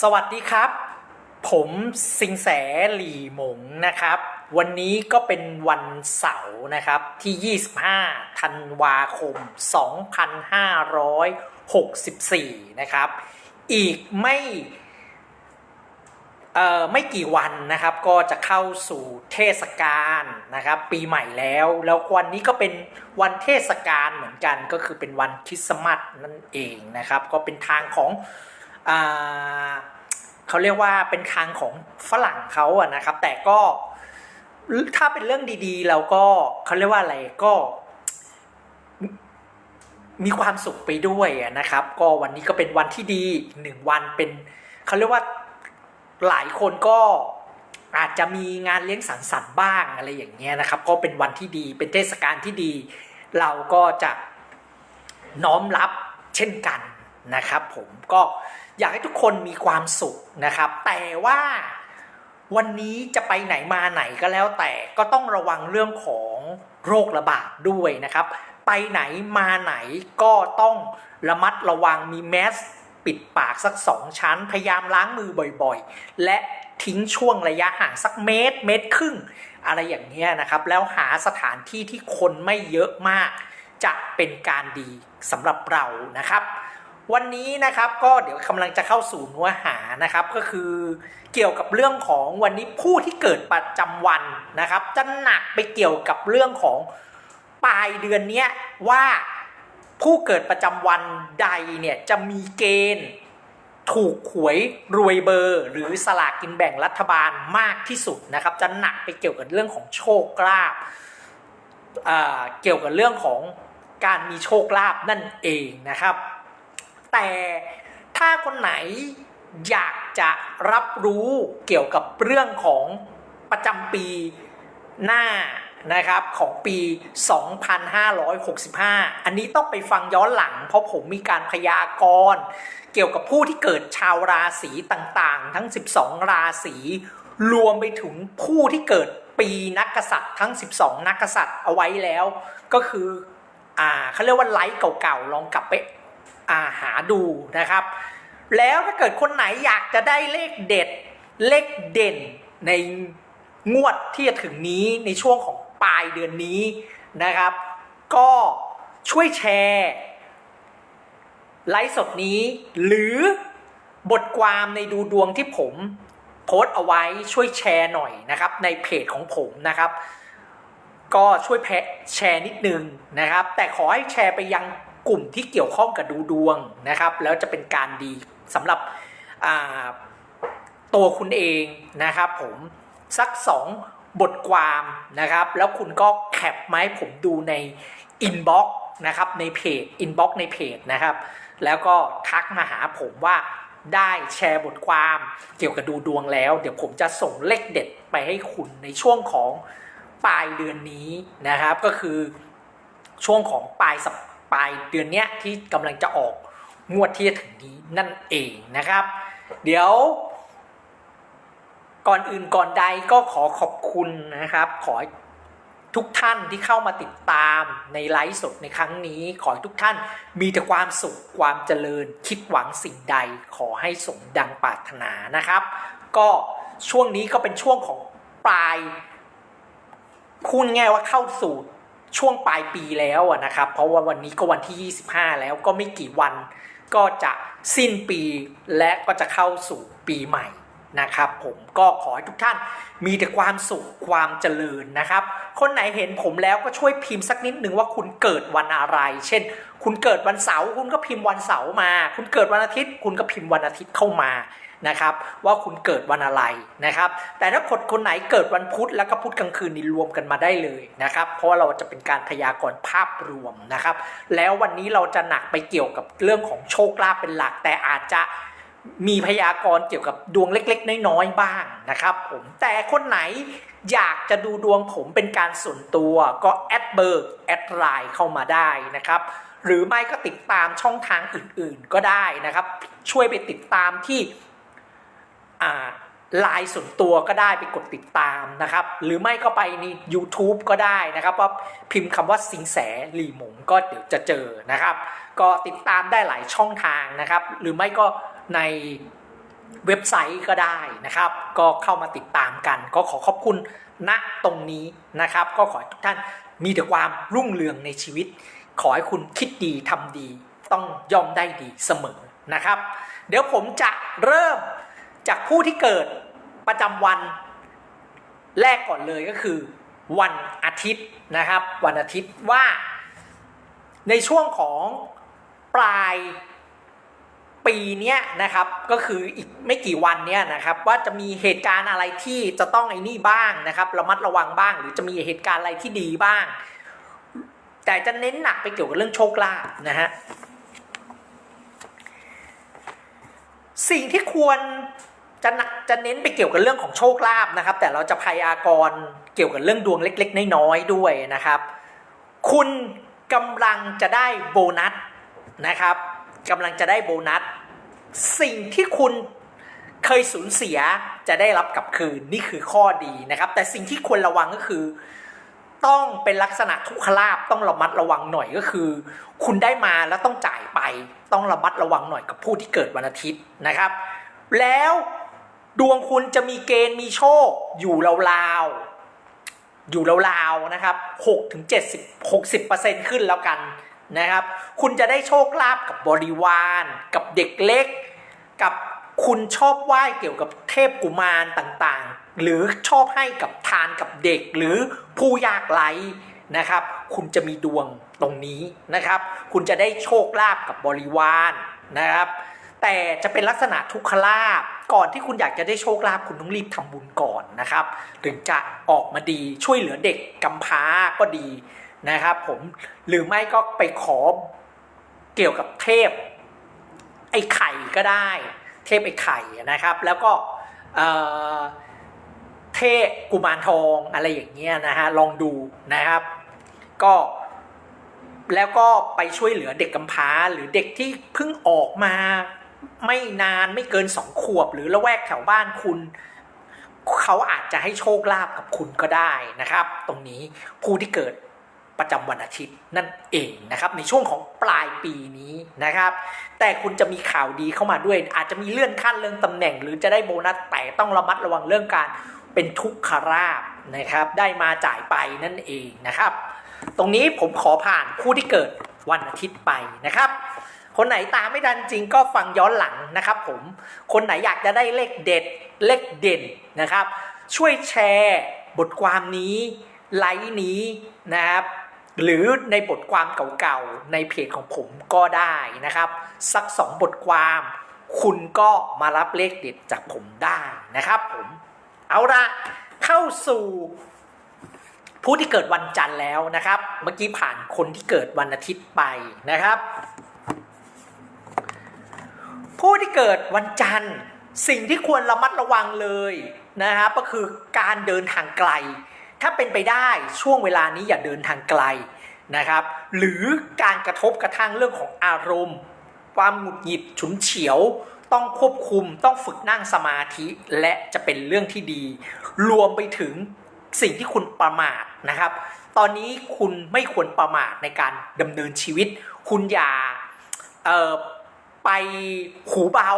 สวัสดีครับ ผมสิงแสหลี่หมงนะครับ วันนี้ก็เป็นวันเสาร์นะครับที่ 25 ธันวาคม 2564 นะครับ อีกไม่เอ่อไม่กี่วันนะครับก็จะเข้าสู่เทศกาลนะครับ ปีใหม่แล้ว แล้ววันนี้ก็เป็นวันเทศกาลเหมือนกันก็คือเป็นวันคริสต์มาสนั่นเองนะครับ ก็เป็นทางของ เขาเรียกว่าเป็นทางของฝรั่งเขาอะนะครับ แต่ก็ถ้าเป็นเรื่องดีๆ เราก็เขาเรียกว่าอะไรก็มีความสุขไปด้วยอะนะครับ ก็วันนี้ก็เป็นวันที่ดีหนึ่งวันเป็นเขาเรียกว่าหลายคนก็อาจจะมีงานเลี้ยงสังสรรค์บ้างอะไรอย่างเงี้ยนะครับ ก็เป็นวันที่ดีเป็นเทศกาลที่ดี เราก็จะน้อมรับเช่นกันนะครับ ผมก็ อยากให้ทุกคนมีความสุขนะครับ แต่ว่าวันนี้จะไปไหนมาไหนก็แล้วแต่ก็ต้องระวังเรื่องของโรคระบาดด้วยนะครับ ไปไหนมาไหนก็ต้องระมัดระวังมีแมสปิดปากสักสองชั้น พยายามล้างมือบ่อยๆ และทิ้งช่วงระยะห่างสักเมตร เมตรครึ่ง อะไรอย่างเงี้ยนะครับ แล้วหาสถานที่ที่คนไม่เยอะมาก จะเป็นการดีสำหรับเรานะครับ วันนี้นะครับก็เดี๋ยวกำลังจะเข้าสู่เนื้อหานะครับ ก็คือเกี่ยวกับเรื่องของวันนี้ผู้ที่เกิดประจำวันนะครับ จะหนักไปเกี่ยวกับเรื่องของปลายเดือนเนี้ยว่าผู้เกิดประจำวันใดเนี่ยจะมีเกณฑ์ถูกหวยรวยเบอร์ หรือสลากกินแบ่งรัฐบาลมากที่สุดนะครับ จะหนักไปเกี่ยวกับเรื่องของโชคลาภเกี่ยวกับเรื่องของการมีโชคลาภนั่นเองนะครับ แต่ถ้าคนไหนอยากจะรับรู้เกี่ยวกับเรื่องของประจำปีหน้านะครับของปี 2565 อันนี้ต้องไปฟังย้อนหลัง เพราะผมมีการพยากรณ์เกี่ยวกับผู้ที่เกิดชาวราศีต่างๆ ทั้ง 12 ราศีรวมไปถึงผู้ที่เกิดปีนักกษัตริย์ทั้ง 12 นักกษัตริย์เอาไว้แล้ว ก็คืออ่าเขาเรียกว่าไลฟ์เก่าๆ ลองกลับไปาหาดูนะครับ แล้วถ้าเกิดคนไหนอยากจะได้เลขเด็ด เลขเด่นในงวดที่จะถึงนี้ในช่วงของปลายเดือนนี้นะครับ ก็ช่วยแชร์ไลฟ์สดนี้ หรือบทความในดูดวงที่ผมโพสเอาไว้ช่วยแชร์หน่อยนะครับ ในเพจของผมนะครับ ก็ช่วยแพะแชร์นิดนึงนะครับ แต่ขอให้แชร์ไปยัง กลุ่มที่เกี่ยวข้องกับดูดวงนะครับ แล้วจะเป็นการดีสำหรับตัวคุณเองนะครับ ผมสักสองบทความนะครับ แล้วคุณก็แคปมาให้ผมดูในอินบ็อกซ์นะครับในเพจอินบ็อกซ์ในเพจนะครับ แล้วก็ทักมาหาผมว่าได้แชร์บทความเกี่ยวกับดูดวงแล้ว เดี๋ยวผมจะส่งเลขเด็ดไปให้คุณในช่วงของปลายเดือนนี้นะครับ ก็คือช่วงของปลายสัป ปลายเดือนเนี้ยที่กำลังจะออกงวดที่จะถึงนี้นั่นเองนะครับ เดี๋ยว ก่อนอื่นก่อนใดก็ขอขอบคุณนะครับ ขอทุกท่านที่เข้ามาติดตามในไลฟ์สดในครั้งนี้ ขอให้ทุกท่านมีแต่ความสุขความเจริญ คิดหวังสิ่งใด ขอให้สมดังปรารถนานะครับ ก็ช่วงนี้ก็เป็นช่วงของปลายพูดง่ายว่าเข้าสู่ ช่วงปลายปีแล้วนะครับ เพราะว่าวันนี้ก็วันที่ 25 แล้วก็ไม่กี่วัน ก็จะสิ้นปีและก็จะเข้าสู่ปีใหม่นะครับ ผมก็ขอให้ทุกท่านมีแต่ความสุขความเจริญนะครับ คนไหนเห็นผมแล้วก็ช่วยพิมพ์สักนิดหนึ่งว่าคุณเกิดวันอะไร เช่น คุณเกิดวันเสาร์คุณก็พิมพ์วันเสาร์มา คุณเกิดวันอาทิตย์ คุณก็พิมพ์วันอาทิตย์เข้ามา นะครับว่าคุณเกิดวันอะไรนะครับ แต่ถ้าคนคนไหนเกิดวันพุธแล้วก็พุธกลางคืนนี่รวมกันมาได้เลยนะครับ เพราะว่าเราจะเป็นการพยากรณ์ภาพรวมนะครับ แล้ววันนี้เราจะหนักไปเกี่ยวกับเรื่องของโชคลาภเป็นหลัก แต่อาจจะมีพยากรณ์เกี่ยวกับดวงเล็ก ๆ น้อยๆบ้างนะครับผมแต่คนไหนอยากจะดูดวงผมเป็นการส่วนตัวก็แอดเบอร์แอดไลน์เข้ามาได้นะครับหรือไม่ก็ติดตามช่องทางอื่นๆก็ได้นะครับ ช่วยไปติดตามที่ ไลน์ส่วนตัวก็ได้ไปกดติดตามนะครับ หรือไม่ก็ไปใน YouTube ก็ได้นะครับว่าพิมพ์คำว่าสิงแสหลีหมงก็เดี๋ยวจะเจอนะครับ ก็ติดตามได้หลายช่องทางนะครับ หรือไม่ก็ในเว็บไซต์ก็ได้นะครับ ก็เข้ามาติดตามกัน ก็ขอขอบคุณณตรงนี้นะครับ ก็ขอให้ทุกท่านมีแต่ความรุ่งเรืองในชีวิต ขอให้คุณคิดดีทำดี ต้องย่อมได้ดีเสมอนะครับ เดี๋ยวผมจะเริ่ม จากผู้ที่เกิดประจำวันแรกก่อนเลยก็คือ วันอาทิตย์นะครับ วันอาทิตย์ว่าในช่วงของปลายปีเนี้ยนะครับก็คืออีกไม่กี่วันเนี้ยนะครับว่าจะมีเหตุการณ์อะไรที่จะต้องไอ้นี่บ้างนะครับระมัดระวังบ้าง หรือจะมีเหตุการณ์อะไรที่ดีบ้าง แต่จะเน้นหนักไปเกี่ยวกับเรื่องโชคลาภนะฮะสิ่งที่ควร จะหนักจะเน้นไปเกี่ยวกับเรื่องของโชคลาภนะครับ แต่เราจะพยากรณ์เกี่ยวกับเรื่องดวงเล็ก ๆ น้อยๆด้วยนะครับ คุณกำลังจะได้โบนัสนะครับกำลังจะได้โบนัส สิ่งที่คุณเคยสูญเสียจะได้รับกลับคืนนี่คือข้อดีนะครับ แต่สิ่งที่ควรระวังก็คือ ต้องเป็นลักษณะทุกขลาบต้องระมัดระวังหน่อยก็คือ คุณได้มาแล้วต้องจ่ายไป ต้องระมัดระวังหน่อยกับผู้ที่เกิดวันอาทิตย์นะครับ แล้ว ดวงคุณจะมีเกณฑ์มีโชค อยู่ราวๆอยู่ราวๆนะครับ6ถึง70 60%ขึ้นแล้วกันนะครับ คุณจะได้โชคลาภกับบริวาร กับเด็กเล็ก กับคุณชอบไหว้เกี่ยวกับเทพกุมารต่างๆ หรือชอบให้กับทานกับเด็กหรือผู้ยากไร้นะครับ คุณจะมีดวงตรงนี้นะครับ คุณจะได้โชคลาภกับบริวารนะครับ แต่จะเป็นลักษณะทุกขลาภ ก่อนที่คุณอยากจะได้โชคลาภคุณต้องรีบทำบุญก่อนนะครับ ถึงจะออกมาดีช่วยเหลือเด็กกำพร้าก็ดีนะครับ ผมหรือไม่ก็ไปขอเกี่ยวกับเทพ ไอ้ไข่ก็ได้ เทพไอ้ไข่นะครับ แล้วก็เทพกุมารทองอะไรอย่างเงี้ยนะฮะลองดูนะครับ ก็แล้วก็ไปช่วยเหลือเด็กกำพร้าหรือเด็กที่เพิ่งออกมา ไม่นานไม่เกินสองขวบ หรือละแวกแถวบ้านคุณ เขาอาจจะให้โชคลาภกับคุณก็ได้นะครับ ตรงนี้ผู้ที่เกิดประจำวันอาทิตย์นั่นเองนะครับ ในช่วงของปลายปีนี้นะครับ แต่คุณจะมีข่าวดีเข้ามาด้วย อาจจะมีเลื่อนขั้นเรื่องตำแหน่ง หรือจะได้โบนัสแต่ต้องระมัดระวังเรื่องการเป็นทุกขราบนะครับ ได้มาจ่ายไปนั่นเองนะครับ ตรงนี้ผมขอผ่านผู้ที่เกิดวันอาทิตย์ไปนะครับ คนไหนตามไม่ทันจริงก็ฟังย้อนหลังนะครับผม คนไหนอยากจะได้เลขเด็ดเลขเด่นนะครับ ช่วยแชร์บทความนี้ไลค์นี้นะครับหรือในบทความเก่าๆในเพจของผมก็ได้นะครับ สักสองบทความ คุณก็มารับเลขเด็ดจากผมได้นะครับผมเอาละเข้าสู่ผู้ที่เกิดวันจันทร์แล้วนะครับ เมื่อกี้ผ่านคนที่เกิดวันอาทิตย์ไปนะครับ ผู้ที่เกิดวันจันทร์ สิ่งที่ควรระมัดระวังเลยนะครับก็คือการเดินทางไกล ถ้าเป็นไปได้ช่วงเวลานี้อย่าเดินทางไกลนะครับ หรือการกระทบกระทั่งเรื่องของอารมณ์ ความหงุดหงิดฉุนเฉียว ต้องควบคุมต้องฝึกนั่งสมาธิและจะเป็นเรื่องที่ดี รวมไปถึงสิ่งที่คุณประมาทนะครับ ตอนนี้คุณไม่ควรประมาทในการดำเนินชีวิต คุณอย่า ไปหูเบา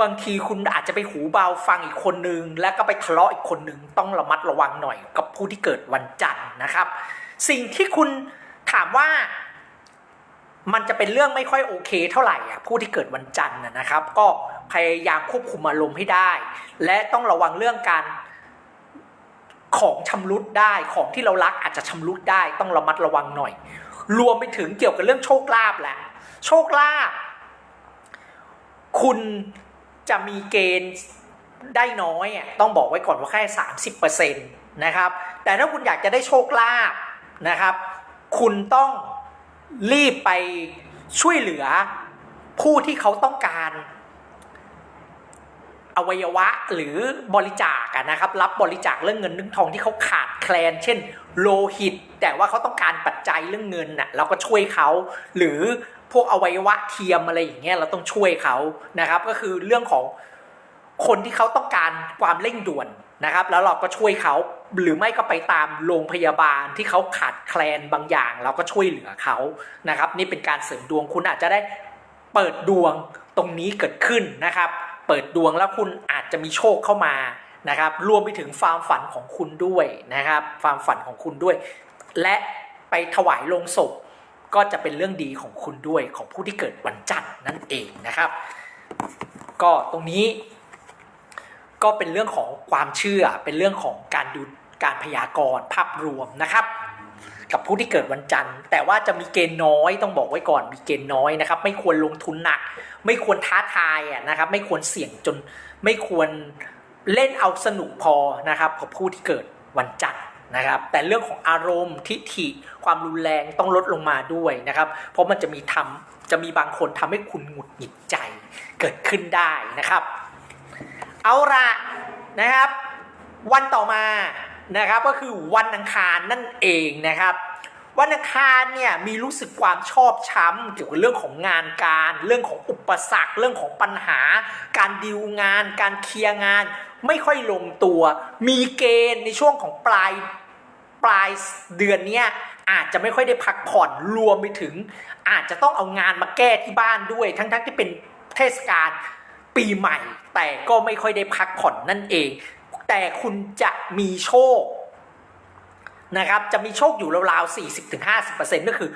บางทีคุณอาจจะไปหูเบาฟังอีกคนนึง แล้วก็ไปทะเลาะอีกคนนึง ต้องระมัดระวังหน่อยกับผู้ที่เกิดวันจันทร์นะครับ สิ่งที่คุณถามว่ามันจะเป็นเรื่องไม่ค่อยโอเคเท่าไหร่อะผู้ที่เกิดวันจันทร์นะครับ ก็พยายามควบคุมอารมณ์ให้ได้ และต้องระวังเรื่องการของชำรุดได้ของที่เรารักอาจจะชำรุดได้ต้องระมัดระวังหน่อย รวมไปถึงเกี่ยวกับเรื่องโชคลาภแหละโชคลาภ คุณจะมีเกณฑ์ได้น้อยอะต้องบอกไว้ก่อนว่าแค่สามสิบเปอร์เซ็นต์นะครับ แต่ถ้าคุณอยากจะได้โชคลาภนะครับ คุณต้องรีบไปช่วยเหลือผู้ที่เขาต้องการ อวัยวะหรือบริจาคนะครับ รับบริจาคเรื่องเงินเรื่องทองที่เขาขาดแคลน เช่น โลหิต แต่ว่าเขาต้องการปัจจัยเรื่องเงินน่ะเราก็ช่วยเขาหรือพวกอวัยวะเทียมอะไรอย่างเงี้ยเราต้องช่วยเขานะครับ ก็คือเรื่องของคนที่เขาต้องการความเร่งด่วนนะครับ แล้วเราก็ช่วยเขาหรือไม่ก็ไปตามโรงพยาบาลที่เขาขาดแคลนบางอย่าง เราก็ช่วยเหลือเขานะครับ นี่เป็นการเสริมดวงคุณอาจจะได้เปิดดวงตรงนี้เกิดขึ้นนะครับ เปิดดวงแล้วคุณอาจจะมีโชคเข้ามานะครับ รวมไปถึงความฝันของคุณด้วยนะครับความฝันของคุณด้วย และไปถวายลงศพก็จะเป็นเรื่องดีของคุณด้วยของผู้ที่เกิดวันจันทร์นั่นเองนะครับ ก็ตรงนี้ ก็เป็นเรื่องของความเชื่อเป็นเรื่องของการดูการพยากรณ์ภาพรวมนะครับ กับผู้ที่เกิดวันจันทร์ แต่ว่าจะมีเกณฑ์น้อยต้องบอกไว้ก่อนมีเกณฑ์น้อยนะครับ ไม่ควรลงทุนหนัก ไม่ควรท้าทายอะนะครับ ไม่ควรเสี่ยงจนไม่ควรเล่นเอาสนุกพอนะครับกับผู้ที่เกิดวันจันทร์นะครับ แต่เรื่องของอารมณ์ทิฐิความรุนแรงต้องลดลงมาด้วยนะครับ เพราะมันจะมีทำจะมีบางคนทำให้คุณหงุดหงิดใจเกิดขึ้นได้นะครับ เอาละนะครับ วันต่อมา นะครับก็คือวันอังคารนั่นเองนะครับ วันอังคารเนี่ยมีรู้สึกความชอบช้ำเกี่ยวกับเรื่องของงานการ เรื่องของอุปสรรค เรื่องของปัญหา การดิวงาน การเคลียร์งาน ไม่ค่อยลงตัว มีเกณฑ์ในช่วงของปลายปลายเดือนเนี้ยอาจจะไม่ค่อยได้พักผ่อนรวมไปถึง อาจจะต้องเอางานมาแก้ที่บ้านด้วย ทั้งๆที่เป็นเทศกาลปีใหม่ แต่ก็ไม่ค่อยได้พักผ่อนนั่นเอง แต่คุณจะมีโชคนะครับ จะมีโชคอยู่ราวๆ 40-50%ก็คือ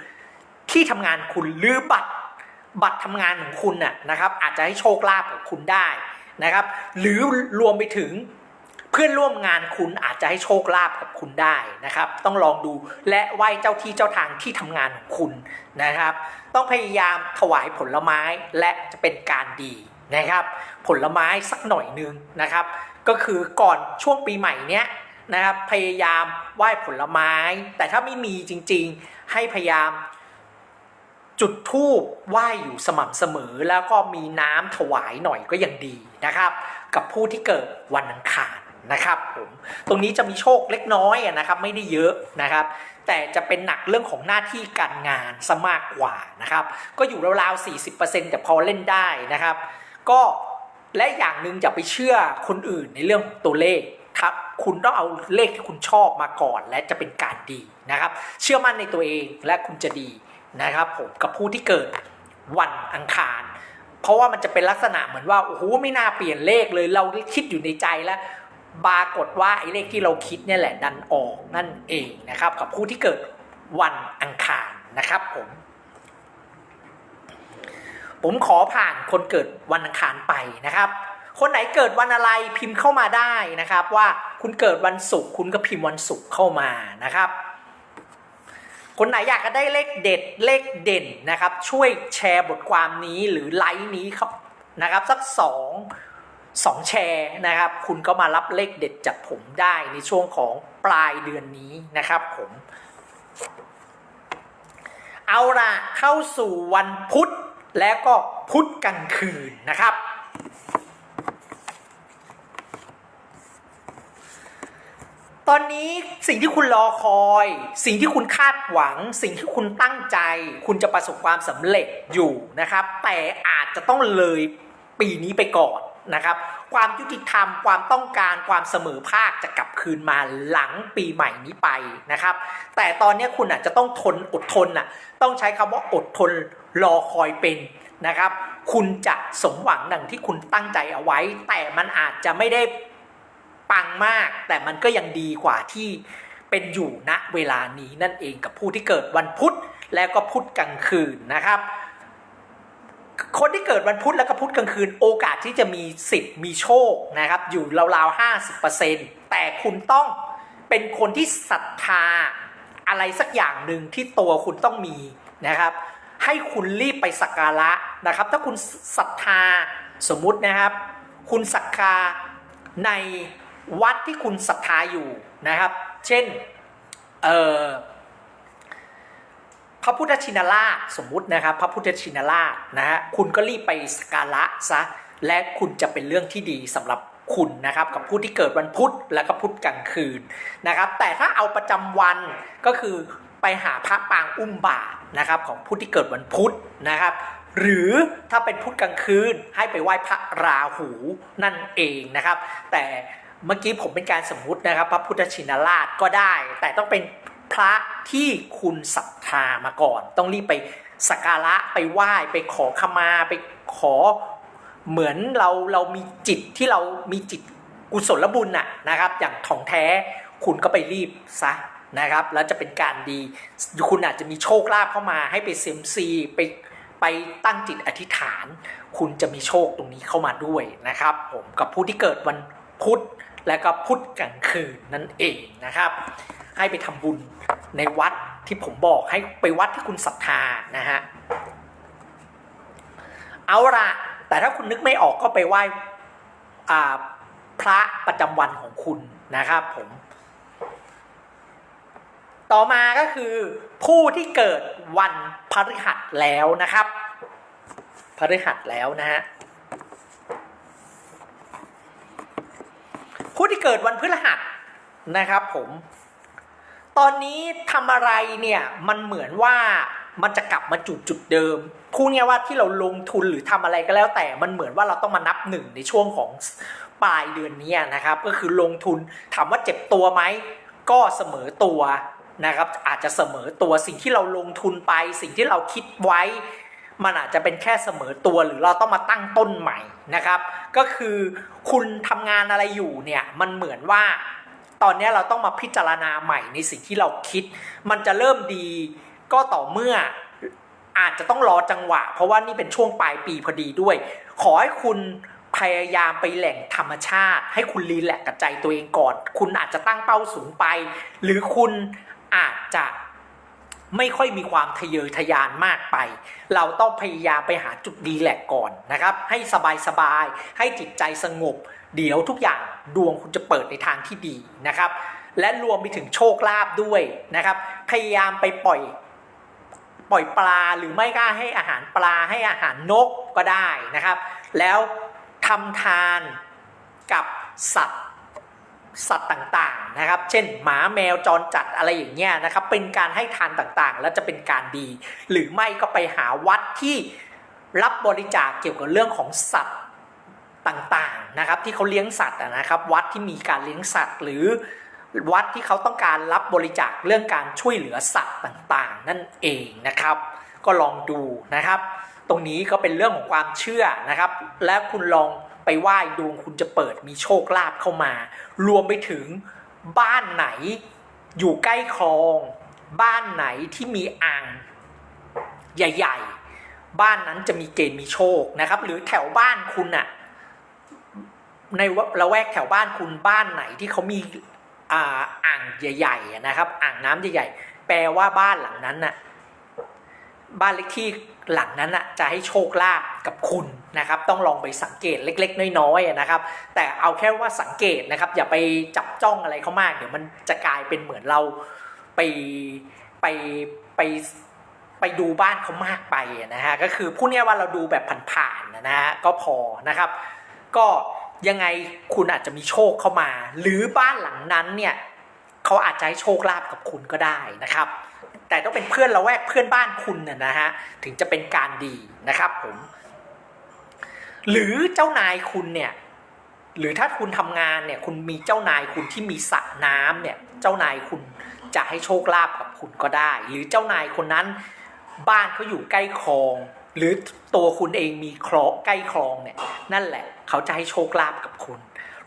ที่ทำงานคุณหรือบัตรบัตรทำงานของคุณน่ะนะครับ อาจจะให้โชคลาภกับคุณได้นะครับ หรือรวมไปถึงเพื่อนร่วมงานคุณอาจจะให้โชคลาภกับคุณได้นะครับ ต้องลองดูและไหว้เจ้าที่เจ้าทางที่ทำงานของคุณนะครับ ต้องพยายามถวายผลไม้และจะเป็นการดีนะครับ ผลไม้สักหน่อยนึงนะครับ ก็คือก่อนช่วงปีใหม่เนี้ยนะครับพยายามไหว้ผลไม้ แต่ถ้าไม่มีจริงๆ ให้พยายามจุดธูปไหว้อยู่สม่ำเสมอ แล้วก็มีน้ำถวายหน่อยก็ยังดีนะครับ กับผู้ที่เกิดวันอังคารนะครับผมตรงนี้จะมีโชคเล็กน้อยนะครับไม่ได้เยอะนะครับ แต่จะเป็นหนักเรื่องของหน้าที่การงานซะมากกว่านะครับ ก็อยู่ราวๆ40%แต่พอเล่นได้นะครับ ก็ และอย่างหนึ่งอย่าไปเชื่อคนอื่นในเรื่องของตัวเลขครับ คุณต้องเอาเลขที่คุณชอบมาก่อน และจะเป็นการดีนะครับ เชื่อมั่นในตัวเองและคุณจะดีนะครับ ผมกับผู้ที่เกิดวันอังคาร เพราะว่ามันจะเป็นลักษณะเหมือนว่าโอ้โหไม่น่าเปลี่ยนเลขเลยเราคิดอยู่ในใจแล้วปรากฏว่าไอ้เลขที่เราคิดเนี่ยแหละดันออกนั่นเองนะครับ กับผู้ที่เกิดวันอังคารนะครับผม ผมขอผ่านคนเกิดวันอังคารไปนะครับ คนไหนเกิดวันอะไรพิมพ์เข้ามาได้นะครับ ว่าคุณเกิดวันศุกร์คุณก็พิมพ์วันศุกร์เข้ามานะครับ คนไหนอยากจะได้เลขเด็ดเลขเด่นนะครับ ช่วยแชร์บทความนี้หรือไลค์นี้ครับนะครับสักสองสองแชร์นะครับ คุณก็มารับเลขเด็ดจากผมได้ในช่วงของปลายเดือนนี้นะครับผม เอาละเข้าสู่วันพุธ แล้วก็พุธกลางคืนนะครับ ตอนนี้สิ่งที่คุณรอคอย สิ่งที่คุณคาดหวัง สิ่งที่คุณตั้งใจ คุณจะประสบความสำเร็จอยู่นะครับ แต่อาจจะต้องเลยปีนี้ไปก่อนนะครับ ความยุติธรรมความต้องการความเสมอภาคจะกลับคืนมาหลังปีใหม่นี้ไปนะครับ แต่ตอนนี้คุณอาจจะต้องทนอดทนน่ะต้องใช้คำว่าอดทน รอคอยเป็นนะครับ คุณจะสมหวังดังที่คุณตั้งใจเอาไว้ แต่มันอาจจะไม่ได้ปังมาก แต่มันก็ยังดีกว่าที่เป็นอยู่ณเวลานี้นั่นเองกับผู้ที่เกิดวันพุธแล้วก็พุธกลางคืนนะครับ คนที่เกิดวันพุธแล้วก็พุธกลางคืน โอกาสที่จะมีสิทธิ์มีโชคนะครับ อยู่ราวๆห้าสิบเปอร์เซ็นต์แต่คุณต้องเป็นคนที่ศรัทธาอะไรสักอย่างหนึ่งที่ตัวคุณต้องมีนะครับ ให้คุณรีบไปสักการะนะครับ ถ้าคุณศรัทธาสมมุตินะครับ คุณศรัทธาในวัดที่คุณศรัทธาอยู่นะครับ เช่นเออพระพุทธชินราชสมมุตินะครับ พระพุทธชินราชนะฮะคุณก็รีบไปสักการะซะและคุณจะเป็นเรื่องที่ดีสำหรับคุณนะครับกับผู้ที่เกิดวันพุธและก็พุธกลางคืนนะครับ แต่ถ้าเอาประจำวันก็คือไปหาพระปางอุ้มบาตร นะครับของผู้ที่เกิดวันพุธนะครับ หรือถ้าเป็นพุธกลางคืนให้ไปไหว้พระราหูนั่นเองนะครับ แต่เมื่อกี้ผมเป็นการสมมุตินะครับ พระพุทธชินราชก็ได้ แต่ต้องเป็นพระที่คุณศรัทธามาก่อน ต้องรีบไปสักการะไปไหว้ไปขอขมาไปขอเหมือนเราเรามีจิตที่เรามีจิตกุศลบุญน่ะนะครับ อย่างของแท้คุณก็ไปรีบซะ นะครับ แล้วจะเป็นการดี คุณอาจจะมีโชคลาภเข้ามาให้ไปเซมซีไปไปตั้งจิตอธิษฐาน คุณจะมีโชคตรงนี้เข้ามาด้วยนะครับ ผมกับผู้ที่เกิดวันพุธและก็พุธกลางคืนนั่นเองนะครับ ให้ไปทำบุญในวัดที่ผมบอกให้ไปวัดที่คุณศรัทธานะฮะเอาละแต่ถ้าคุณนึกไม่ออกก็ไปไหว้พระประจำวันของคุณนะครับผม ต่อมาก็คือผู้ที่เกิดวันพฤหัสแล้วนะครับพฤหัสแล้วนะฮะผู้ที่เกิดวันพฤหัสนะครับผม ตอนนี้ทำอะไรเนี่ยมันเหมือนว่ามันจะกลับมาจุดจุดเดิมพูดง่ายว่าที่เราลงทุนหรือทำอะไรก็แล้วแต่มันเหมือนว่าเราต้องมานับหนึ่งในช่วงของปลายเดือนนี้นะครับ ก็คือลงทุนถามว่าเจ็บตัวไหมก็เสมอตัว นะครับอาจจะเสมอตัวสิ่งที่เราลงทุนไป สิ่งที่เราคิดไว้ มันอาจจะเป็นแค่เสมอตัวหรือเราต้องมาตั้งต้นใหม่นะครับ ก็คือคุณทำงานอะไรอยู่เนี่ยมันเหมือนว่าตอนนี้เราต้องมาพิจารณาใหม่ในสิ่งที่เราคิด มันจะเริ่มดีก็ต่อเมื่ออาจจะต้องรอจังหวะ เพราะว่านี่เป็นช่วงปลายปีพอดีด้วย ขอให้คุณพยายามไปแหล่งธรรมชาติ ให้คุณรีแลกกับใจตัวเองก่อน คุณอาจจะตั้งเป้าสูงไป หรือคุณ อาจจะไม่ค่อยมีความทะเยอทะยานมากไป เราต้องพยายามไปหาจุดดีแหลกก่อนนะครับ ให้สบายสบายๆให้จิตใจสงบ เดี๋ยวทุกอย่างดวงคุณจะเปิดในทางที่ดีนะครับ และรวมไปถึงโชคลาภด้วยนะครับ พยายามไปปล่อยปล่อยปลาหรือไม่ก็ให้อาหารปลาให้อาหารนกก็ได้นะครับ แล้วทำทานกับสัตว์ สัตว์ต่างๆนะครับ เช่น หมาแมวจรจัดอะไรอย่างเงี้ยนะครับ เป็นการให้ทานต่างๆ แล้วจะเป็นการดี หรือไม่ก็ไปหาวัดที่รับบริจาคเกี่ยวกับเรื่องของสัตว์ต่างๆนะครับ ที่เขาเลี้ยงสัตว์นะครับ วัดที่มีการเลี้ยงสัตว์ หรือวัดที่เขาต้องการรับบริจาคเรื่องการช่วยเหลือสัตว์ต่างๆ นั่นเองนะครับ ก็ลองดูนะครับ ตรงนี้ก็เป็นเรื่องของความเชื่อนะครับ และคุณลอง ไปไหว้ดวงคุณจะเปิดมีโชคลาภเข้ามา รวมไปถึงบ้านไหนอยู่ใกล้คลอง บ้านไหนที่มีอ่างใหญ่ ๆ บ้านนั้นจะมีเกณฑ์มีโชคนะครับ หรือแถวบ้านคุณอะในละแวกแถวบ้านคุณบ้านไหนที่เขามีอ่างใหญ่ ๆ นะครับ อ่างน้ำใหญ่ ๆ แปลว่าบ้านหลังนั้นน่ะ บ้านเล็กที่หลังนั้นอะจะให้โชคลาภกับคุณนะครับ ต้องลองไปสังเกตเล็ก ๆ น้อยๆนะครับ แต่เอาแค่ว่าสังเกตนะครับ อย่าไปจับจ้องอะไรเขามาก เดี๋ยวมันจะกลายเป็นเหมือนเราไปไปไปไปดูบ้านเขามากไปนะฮะก็คือพูดง่ายว่าเราดูแบบผ่านๆนะฮะก็พอนะครับ ก็ยังไงคุณอาจจะมีโชคเข้ามา หรือบ้านหลังนั้นเนี่ยเขาอาจจะให้โชคลาภกับคุณก็ได้นะครับ แต่ต้องเป็นเพื่อนละแวกเพื่อนบ้านคุณน่ะนะฮะถึงจะเป็นการดีนะครับผม หรือเจ้านายคุณเนี่ยหรือถ้าคุณทำงานเนี่ยคุณมีเจ้านายคุณที่มีสระน้ำเนี่ยเจ้านายคุณจะให้โชคลาภกับคุณก็ได้ หรือเจ้านายคนนั้นบ้านเขาอยู่ใกล้คลอง หรือตัวคุณเองมีคลองใกล้คลองเนี่ยนั่นแหละเขาจะให้โชคลาภกับคุณ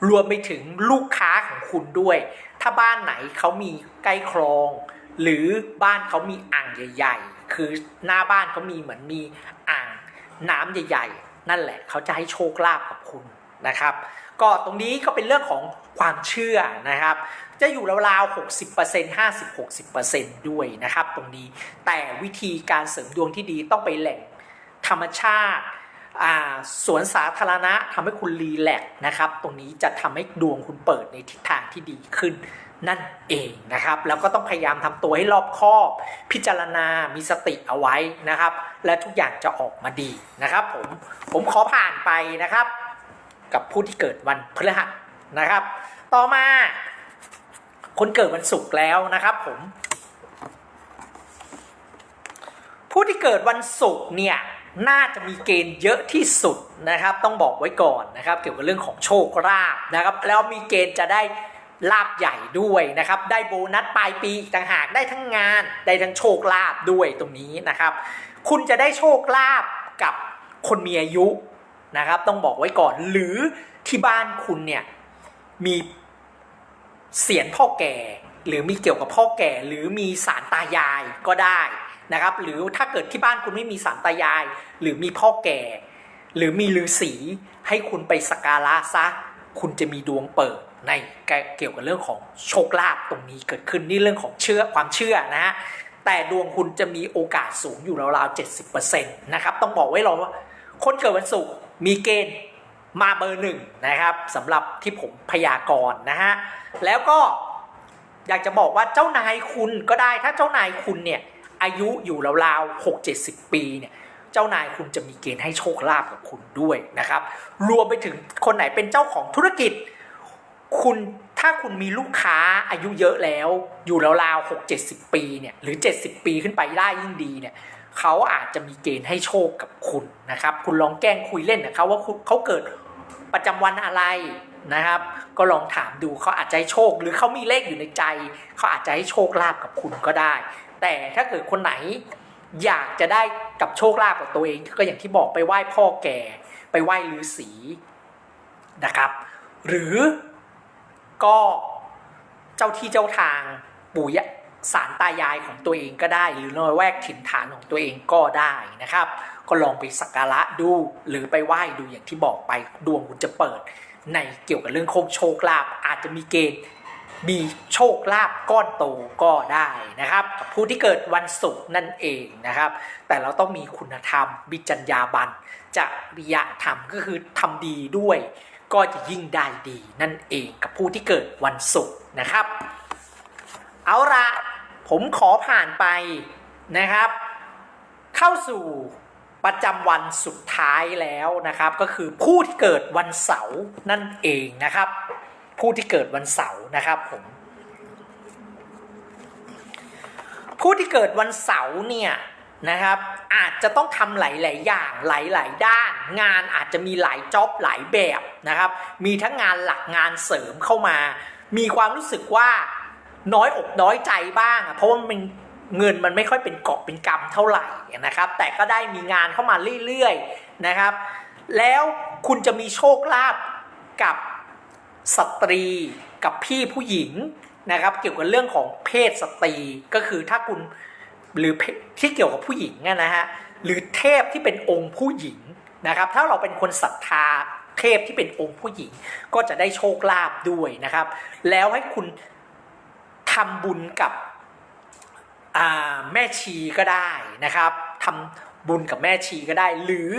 รวมไปถึงลูกค้าของคุณด้วย ถ้าบ้านไหนเขามีใกล้คลอง หรือบ้านเขามีอ่างใหญ่ ๆ คือหน้าบ้านเขามีเหมือนมีอ่างน้ำใหญ่ ๆ นั่นแหละเขาจะให้โชคลาภกับคุณนะครับ ก็ตรงนี้ก็เป็นเรื่องของความเชื่อนะครับ จะอยู่ราวๆ60% 50 60%ด้วยนะครับ ตรงนี้แต่วิธีการเสริมดวงที่ดีต้องไปแหล่งธรรมชาติสวนสาธารณะทำให้คุณรีแลกซ์นะครับ ตรงนี้จะทำให้ดวงคุณเปิดในทิศทางที่ดีขึ้น นั่นเองนะครับ แล้วก็ต้องพยายามทำตัวให้รอบคอบ พิจารณา มีสติเอาไว้นะครับ และทุกอย่างจะออกมาดีนะครับผม ผมขอผ่านไปนะครับ กับผู้ที่เกิดวันพฤหัสนะครับ ต่อมา คนเกิดวันศุกร์แล้วนะครับผม ผู้ที่เกิดวันศุกร์เนี่ยน่าจะมีเกณฑ์เยอะที่สุดนะครับ ต้องบอกไว้ก่อนนะครับ เกี่ยวกับเรื่องของโชคลาภนะครับ แล้วมีเกณฑ์จะได้ ลาบใหญ่ด้วยนะครับ ได้โบนัสปลายปีต่างหากได้ทั้งงาน ได้ทั้งโชคลาภด้วยตรงนี้นะครับ คุณจะได้โชคลาภกับคนมีอายุนะครับ ต้องบอกไว้ก่อนหรือที่บ้านคุณเนี่ยมีเสียนพ่อแก่ หรือมีเกี่ยวกับพ่อแก่ หรือมีสารตายายก็ได้นะครับ หรือถ้าเกิดที่บ้านคุณไม่มีสารตายาย หรือมีพ่อแก่ หรือมีฤาษีให้คุณไปสักการะซะ คุณจะมีดวงเปิดในเกี่ยวกับเรื่องของโชคลาภตรงนี้เกิดขึ้นนี่เรื่องของเชื่อความเชื่อนะฮะแต่ดวงคุณจะมีโอกาสสูงอยู่ราวๆ70%นะครับต้องบอกไว้รอว่าคนเกิดวันศุกร์มีเกณฑ์มาเบอร์หนึ่งนะครับสำหรับที่ผมพยากรณ์นะฮะแล้วก็อยากจะบอกว่าเจ้านายคุณก็ได้ถ้าเจ้านายคุณเนี่ยอายุอยู่ราวๆหกเจ็ดสิบปีเนี่ย เจ้านายคุณจะมีเกณฑ์ให้โชคลาภกับคุณด้วยนะครับ รวมไปถึงคนไหนเป็นเจ้าของธุรกิจ คุณถ้าคุณมีลูกค้าอายุเยอะแล้ว อยู่ราวๆหกเจ็ดสิบปีเนี่ยหรือเจ็ดสิบปีขึ้นไปได้ยิ่งดีเนี่ยเขาอาจจะมีเกณฑ์ให้โชคกับคุณนะครับ คุณลองแกล้งคุยเล่นนะครับว่าเขาเกิดประจำวันอะไรนะครับ ก็ลองถามดูเขาอาจจะให้โชค หรือเขามีเลขอยู่ในใจเขาอาจจะให้โชคลาภกับคุณก็ได้ แต่ถ้าเกิดคนไหนอยากจะได้กับโชคลาภกับตัวเองก็อย่างที่บอกไปไหว้พ่อแก่ ไปไหว้ฤาษีนะครับ หรือก็เจ้าที่เจ้าทางปู่ยะสารตายายของตัวเองก็ได้ หรือในแวกถิ่นฐานของตัวเองก็ได้นะครับ ก็ลองไปสักการะดูหรือไปไหว้ดูอย่างที่บอกไปดวงคุณจะเปิด ในเกี่ยวกับเรื่องโคงโชคลาภอาจจะมีเกณฑ์ มีโชคลาภก้อนโตก็ได้นะครับผู้ที่เกิดวันศุกร์นั่นเองนะครับ แต่เราต้องมีคุณธรรมบิจัญญาบันจริยธรรมก็คือทำดีด้วย ก็จะยิ่งได้ดีนั่นเองกับผู้ที่เกิดวันศุกร์นะครับ เอาละผมขอผ่านไปนะครับ เข้าสู่ประจำวันสุดท้ายแล้วนะครับ ก็คือผู้ที่เกิดวันเสาร์นั่นเองนะครับ ผู้ที่เกิดวันเสาร์นะครับผมผู้ที่เกิดวันเสาร์เนี่ยนะครับ อาจจะต้องทำหลาย ๆ อย่างหลาย ๆ ด้าน งานอาจจะมีหลายจ็อบหลายแบบนะครับ มีทั้งงานหลักงานเสริมเข้ามา มีความรู้สึกว่าน้อยอกน้อยใจบ้าง เพราะว่ามันเงินมันไม่ค่อยเป็นเกาะเป็นกำเท่าไหร่นะครับ แต่ก็ได้มีงานเข้ามาเรื่อย ๆ นะครับ แล้วคุณจะมีโชคลาภกับ สตรีกับพี่ผู้หญิงนะครับ เกี่ยวกับเรื่องของเพศสตรีก็คือถ้าคุณหรือที่เกี่ยวกับผู้หญิงนะฮะหรือเทพที่เป็นองค์ผู้หญิงนะครับ ถ้าเราเป็นคนศรัทธาเทพที่เป็นองค์ผู้หญิง ก็จะได้โชคลาภด้วยนะครับ แล้วให้คุณทำบุญกับแม่ชีก็ได้นะครับทำบุญกับแม่ชีก็ได้ หรือ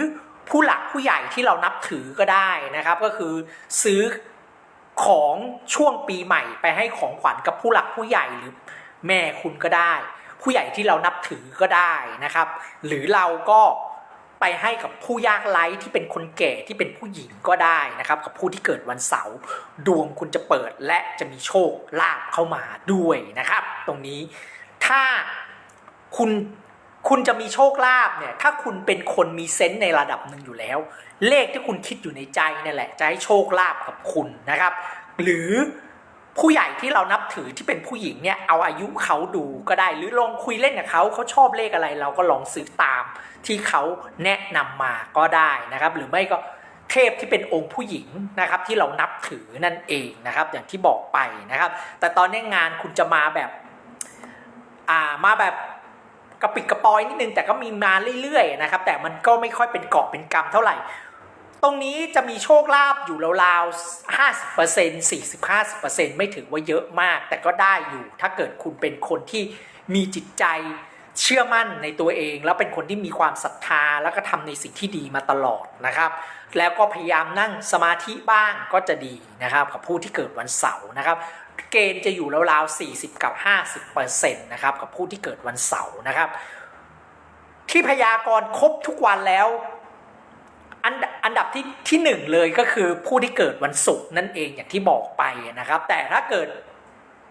ผู้หลักผู้ใหญ่ที่เรานับถือก็ได้นะครับ ก็คือซื้อ ของช่วงปีใหม่ไปให้ของขวัญกับผู้หลักผู้ใหญ่หรือแม่คุณก็ได้ ผู้ใหญ่ที่เรานับถือก็ได้นะครับ หรือเราก็ไปให้กับผู้ยากไร้ที่เป็นคนแก่ที่เป็นผู้หญิงก็ได้นะครับ กับผู้ที่เกิดวันเสาร์ดวงคุณจะเปิดและจะมีโชคลาภเข้ามาด้วยนะครับ ตรงนี้ถ้าคุณ คุณจะมีโชคลาภเนี่ย ถ้าคุณเป็นคนมีเซนส์ในระดับหนึ่งอยู่แล้ว เลขที่คุณคิดอยู่ในใจนี่แหละ จะให้โชคลาภกับคุณนะครับ หรือผู้ใหญ่ที่เรานับถือที่เป็นผู้หญิงเนี่ยเอาอายุเขาดูก็ได้ หรือลองคุยเล่นกับเขาเขาชอบเลขอะไร เราก็ลองซื้อตามที่เขาแนะนำมาก็ได้นะครับ หรือไม่ก็เทพที่เป็นองค์ผู้หญิงนะครับ ที่เรานับถือนั่นเองนะครับ อย่างที่บอกไปนะครับ แต่ตอนนี้งานคุณจะมาแบบ อ่ามาแบบ กระปิดกระปอยนิดนึงแต่ก็มีมาเรื่อยๆนะครับแต่มันก็ไม่ค่อยเป็นเกาะเป็นกำเท่าไหร่ ตรงนี้จะมีโชคลาภอยู่ราวๆ 50% 40-50%ไม่ถือว่าเยอะมาก แต่ก็ได้อยู่ถ้าเกิดคุณเป็นคนที่มีจิตใจ เชื่อมั่นในตัวเอง แล้วเป็นคนที่มีความศรัทธาแล้วก็ทำในสิ่งที่ดีมาตลอดนะครับ แล้วก็พยายามนั่งสมาธิบ้างก็จะดีนะครับกับผู้ที่เกิดวันเสาร์นะครับเกณฑ์จะอยู่ราวๆ40 กับ 50%นะครับกับผู้ที่เกิดวันเสาร์นะครับ ที่พยากรณ์ครบทุกวันแล้วอันอันดับที่ที่หนึ่งเลยก็คือผู้ที่เกิดวันศุกร์นั่นเองอย่างที่บอกไปนะครับ แต่ถ้าเกิด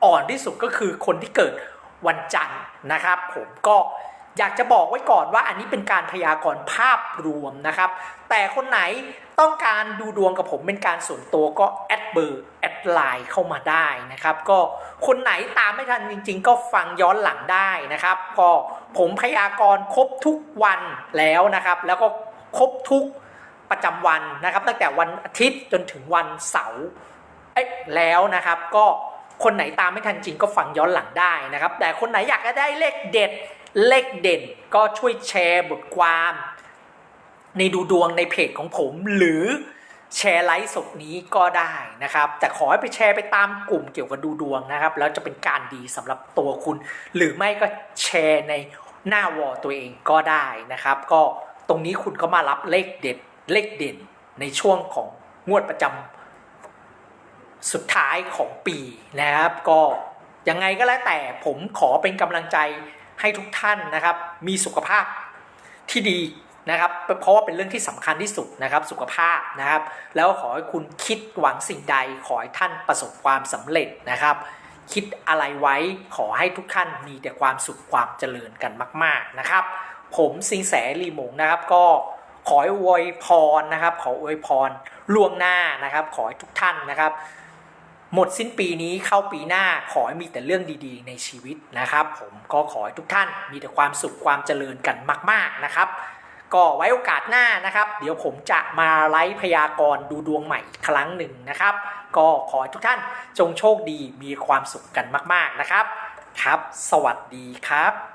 อ่อนที่สุดก็คือคนที่เกิด วันจันทร์นะครับ ผมก็อยากจะบอกไว้ก่อนว่าอันนี้เป็นการพยากรณ์ภาพรวมนะครับ แต่คนไหนต้องการดูดวงกับผมเป็นการส่วนตัวก็แอดเบอร์แอดไลน์เข้ามาได้นะครับ ก็คนไหนตามไม่ทันจริง ๆ ก็ฟังย้อนหลังได้นะครับ ก็ผมพยากรณ์ครบทุกวันแล้วนะครับ แล้วก็ครบทุกประจำวันนะครับ ตั้งแต่วันอาทิตย์จนถึงวันเสาร์เอ้ยแล้วนะครับก็ คนไหนตามไม่ทันจริงก็ฟังย้อนหลังได้นะครับ แต่คนไหนอยากจะได้เลขเด็ดเลขเด่น ก็ช่วยแชร์บทความ ในดูดวงในเพจของผมหรือแชร์ไลฟ์สดนี้ก็ได้นะครับ แต่ขอให้ไปแชร์ไปตามกลุ่มเกี่ยวกับดูดวงนะครับ แล้วจะเป็นการดีสำหรับตัวคุณ หรือไม่ก็แชร์ในหน้าวอตัวเองก็ได้นะครับ ก็ตรงนี้คุณก็มารับเลขเด็ดเลขเด่นในช่วงของงวดประจำ สุดท้ายของปีนะครับ ก็ยังไงก็แล้วแต่ผมขอเป็นกำลังใจให้ทุกท่านนะครับ มีสุขภาพที่ดีนะครับ เพราะว่าเป็นเรื่องที่สำคัญที่สุดนะครับ สุขภาพนะครับ แล้วขอให้คุณคิดหวังสิ่งใดขอให้ท่านประสบความสำเร็จนะครับ คิดอะไรไว้ขอให้ทุกท่านมีแต่ความสุขความเจริญกันมาก ๆนะครับ ผมสิงแสรีหมงนะครับ ก็ขออวยพรนะครับ ขออวยพรล่วงหน้านะครับ ขอให้ทุกท่านนะครับ หมดสิ้นปีนี้เข้าปีหน้าขอให้มีแต่เรื่องดีๆ ในชีวิตนะครับ ผมก็ขอให้ทุกท่านมีแต่ความสุขความเจริญกันมาก ๆนะครับ ก็ไว้โอกาสหน้านะครับ เดี๋ยวผมจะมาไลฟ์พยากรณ์ดูดวงใหม่อีกครั้งหนึ่งนะครับ ก็ขอให้ทุกท่านจงโชคดีมีความสุขกันมาก ๆนะครับ ครับ สวัสดีครับ